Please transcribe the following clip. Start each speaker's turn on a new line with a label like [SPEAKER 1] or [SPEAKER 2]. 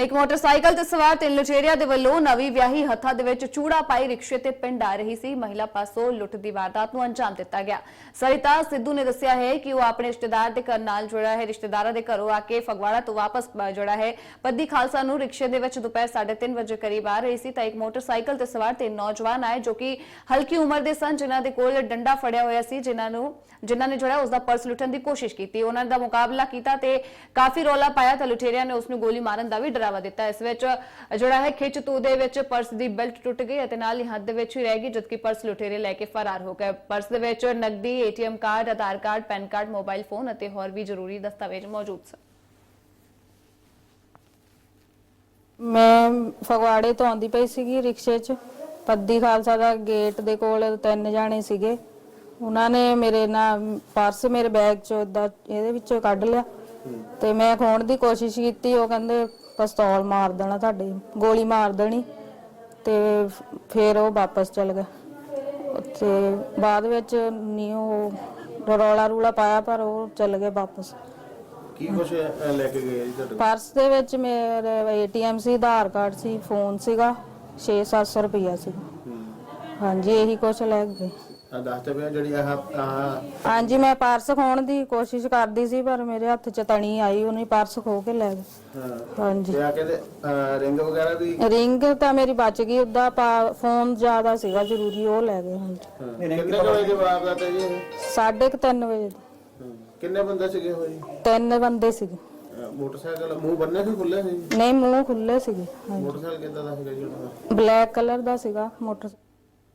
[SPEAKER 1] ਇੱਕ ਮੋਟਰਸਾਈਕਲ ਤੇ ਸਵਾਰ ਤਿੰਨ ਲੁਟੇਰਿਆਂ ਦੇ ਵੱਲੋਂ ਨਵੀਂ ਵਿਆਹੀ ਹੱਥਾਂ ਦੇ ਵਿੱਚ ਚੂੜਾ ਪਾਈ ਰਿਕਸ਼ੇ ਤੇ ਪਿੰਡ ਆ ਰਹੀ ਸੀ। ਮਹਿਲਾ ਪਾਸੋਂ ਲੁੱਟ ਦੀ ਵਾਰਦਾਤ ਨੂੰ ਅੰਜਾਮ ਦਿੱਤਾ ਗਿਆ। ਸਰਿਤਾ ਸਿੱਧੂ ਨੇ ਦੱਸਿਆ ਹੈ ਕਿ ਉਹ ਆਪਣੇ ਰਿਸ਼ਤੇਦਾਰ ਦੇ ਘਰ ਨਾਲ ਜੁੜਾ ਹੈ। ਰਿਸ਼ਤੇਦਾਰਾਂ ਦੇ ਘਰੋਂ ਆ ਕੇ ਫਗਵਾੜਾ ਤੋਂ ਵਾਪਸ ਅ, ਹੈ। ਪੱਦੀ ਖਾਲਸਾ ਨੂੰ ਰਿਕਸ਼ੇ ਦੇ ਵਿੱਚ ਦੁਪਹਿਰ 3:30 ਵਜੇ ਕਰੀਬ ਆ ਰਹੀ ਸੀ ਤਾਂ ਇੱਕ ਮੋਟਰਸਾਈਕਲ ਤੇ ਸਵਾਰ ਤਿੰਨ ਨੌਜਵਾਨ ਆਏ ਜੋ ਕਿ ਹਲਕੀ ਉਮਰ ਦੇ ਸਨ ਜਿਨ੍ਹਾਂ ਦੇ ਕੋਲ ਡੰਡਾ ਫੜਿਆ ਹੋਇਆ ਸੀ ਜਿਨ੍ਹਾਂ ਨੂੰ ਜਿਨ੍ਹਾਂ ਨੇ ਜਿਹੜਾ ਉਸ ਦਾ ਪਰਸ ਲੁੱਟਣ ਦੀ ਕੋਸ਼ਿਸ਼ ਕੀਤੀ। ਉਹਨਾਂ ਦਾ ਮੁਕਾਬਲਾ ਕੀਤਾ ਤੇ ਕਾਫੀ ਰੌਲਾ ਪਾਇਆ ਤਾਂ ਲੁਟੇਰਿਆਂ ਨੇ ਉਸ ਨੂੰ ਗੋਲੀ ਮਾਰਨ ਦਾ ਵੀ ਡਰਾਵਾ ਦਿੱਤਾ। ਇਸ ਵਿੱਚ ਜਿਹੜਾ ਹੈ, ਖਿੱਚ ਤੂ ਦੇ ਵਿੱਚ ਪਰਸ ਦੀ ਬੈਲਟ ਟੁੱਟ ਗਈ ਅਤੇ ਨਾਲ ਹੀ ਹੱਥ ਦੇ ਵਿੱਚ ਹੀ ਰਹਿ ਗਈ, ਜਦਕਿ ਪਰਸ ਲੁਟੇਰੇ ਲੈ ਕੇ ਫਰਾਰ ਹੋ ਗਏ। ਪਰਸ ਦੇ ਵਿੱਚ ਨਕਦੀ, ATM card, Aadhaar card, PAN card, mobile phone ਅਤੇ ਹੋਰ ਵੀ ਜ਼ਰੂਰੀ ਦਸਤਾਵੇਜ਼ ਮੌਜੂਦ ਸਨ।
[SPEAKER 2] ਮੈਂ ਫਗਵਾੜੇ ਤੋਂ ਆਉਂਦੀ ਪਈ ਸੀਗੀ ਰਿਕਸ਼ੇ 'ਚ। ਪੱਦੀ ਖਾਲਸਾ ਦਾ ਗੇਟ ਦੇ ਕੋਲ ਤਿੰਨ ਜਾਣੇ ਸੀਗੇ। ਉਹਨਾਂ ਨੇ ਮੇਰੇ ਨਾਲ ਪਰਸ ਮੇਰੇ ਬੈਗ 'ਚੋਂ ਏਦਾਂ ਇਹਦੇ ਵਿੱਚੋਂ ਕੱਢ ਲਿਆ। ਤੇ ਮੈਂ ਖੋਣ ਦੀ ਕੋਸ਼ਿਸ਼ ਕੀਤੀ। ਉਹ ਕਹਿੰਦੇ ਪਿਸਤੌਲ ਮਾਰ ਦੇਣਾ ਤੁਹਾਡੇ ਗੋਲੀ ਮਾਰ ਦੇਣੀ ਤੇ ਫਿਰ ਉਹ ਵਾਪਸ ਚਲ ਗਏ। ਤੇ ਬਾਅਦ ਵਿੱਚ ਨਹੀਂ ਉਹ ਰੌਲਾ ਰੂਲਾ ਪਾਇਆ ਪਰ ਉਹ ਚਲ ਗਏ ਵਾਪਸ।
[SPEAKER 3] ਕੀ ਅਹ, ਲੈ ਕੇ ਗਏ ਜੀ ਤੁਹਾਡੇ?
[SPEAKER 2] ਪਰਸ ਦੇ ਵਿੱਚ ਮੇਰੇ ਏਟੀਐਮ ਸੀ ਆਧਾਰ ਕਾਰਡ ਸੀ ਫੋਨ ਸੀਗਾ 6-700 ਰੁਪਈਆ ਸੀ। ਹਾਂਜੀ ਇਹੀ ਕੁਛ ਲੈ ਗਏ।
[SPEAKER 3] ਜਿਹੜੀ ਆਹ ਆਹ
[SPEAKER 2] ਹਾਂਜੀ ਮੈਂ ਪਰਸ ਖੋਣ ਦੀ ਕੋਸ਼ਿਸ਼ ਕਰਦੀ ਸੀ ਪਰ ਮੇਰੇ ਹੱਥ 'ਚ ਤਣੀ ਆਈ ਉਹਨੇ ਪਰਸ ਖੋ ਕੇ ਲੈ ਗਏ।
[SPEAKER 3] ਹਾਂ।
[SPEAKER 2] ਹਾਂਜੀ।
[SPEAKER 3] ਤੇ ਆ ਕਹਿੰਦੇ ਰਿੰਗ ਵਗੈਰਾ ਵੀ?
[SPEAKER 2] ਰਿੰਗ ਤਾਂ ਮੇਰੀ ਬਚ ਗਈ ਉਹਦਾ ਫੋਨ ਜ਼ਿਆਦਾ ਸੀਗਾ ਜ਼ਰੂਰੀ ਉਹ ਲੈ ਗਏ ਹਾਂਜੀ
[SPEAKER 3] ਹਾਂ। ਕਿੰਨੇ ਕੁ ਵਜੇ ਦੀ ਵਾਰਦਾਤ ਹੈ ਜੀ? ਇਹ?
[SPEAKER 2] ਸਾਢੇ ਕੁ ਤਿੰਨ ਵਜੇ ਦੀ।
[SPEAKER 3] ਹਾਂ। ਕਿੰਨੇ ਬੰਦੇ ਸੀਗੇ ਹੋਏ
[SPEAKER 2] ਤਿੰਨ ਬੰਦੇ ਸੀਗੇ।
[SPEAKER 3] ਮੋਟਰਸਾਈਕਲ ਮੂੰਹ ਬੰਨੇ ਸੀ ਖੁੱਲੇ ਸੀ?
[SPEAKER 2] ਨਹੀਂ ਮੂੰਹ ਖੁੱਲੇ ਸੀਗੇ
[SPEAKER 3] ਮੋਟਰਸਾਈਕਲ ਕਿੱਦਾਂ ਦਾ ਸੀਗਾ ਜੀ ਉਹਨਾਂ ਦਾ
[SPEAKER 2] ਬਲੈਕ ਕਲਰ ਦਾ ਸੀਗਾ ਮੋਟਰ